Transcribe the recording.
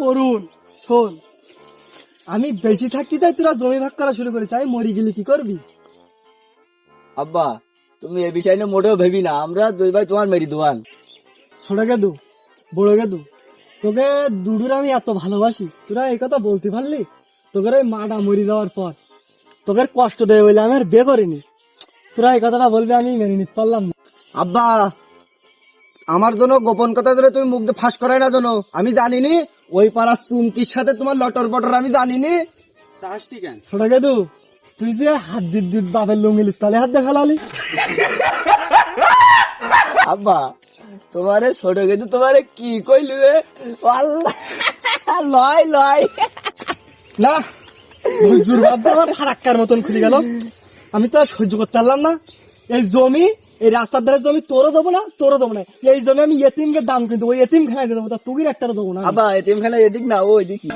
করুন শোন। আমি বেঁচে থাকতে তাই তোরা জমি ভাগ করা শুরু করেছিস আমি মরি গেলে কি করবি? আব্বা তুমি এ বিষয় নিয়ে মোটেও ভেবি না আমরা দুই ভাই তোমার মেরি দোয়ান। ছোট গেদু বড় গেদু তোকে দুডুর আমি এত ভালোবাসি তোরা এই কথা বলতে পারলি? তোকে ওই মাটা মরি যাওয়ার পর তোকে কষ্ট দেবে বলে আমি আর বিয়ে করিনি। তোরা এই কথাটা বলবি আমি মেনে নিতে পারলাম না। আব্বা আমার জন্য গোপন কথা ধরে তুমি মুখ দিয়ে ফাঁস করাই না জন্য। আমি জানিনি ওই পাড়ার চুমকির সাথে তোমার লটর পটর আমি জানিনি। ছোট গেদু তুই যে হাত দিত দিত বাপের লুঙ্গিলি তালে হাত দিয়ে ফেলালি। আব্বা তোমারে ছোট কিন্তু তোমারে কি কইলি রে? লয় লয়। না আমার ফারাক্কার মতন খুলে গেল। আমি তো আর সহ্য করতে পারলাম না। এই জমি, এই রাস্তার ধারে জমি তোরও দেবো না, তোরও দেবো না। এই জমি আমি এতিমকে দাম কিন্তু ওই এতিম খাই দেবো, তা তুই একটারও দেবো না। আবার এতিম খেলা এদিক না, ওই দিকে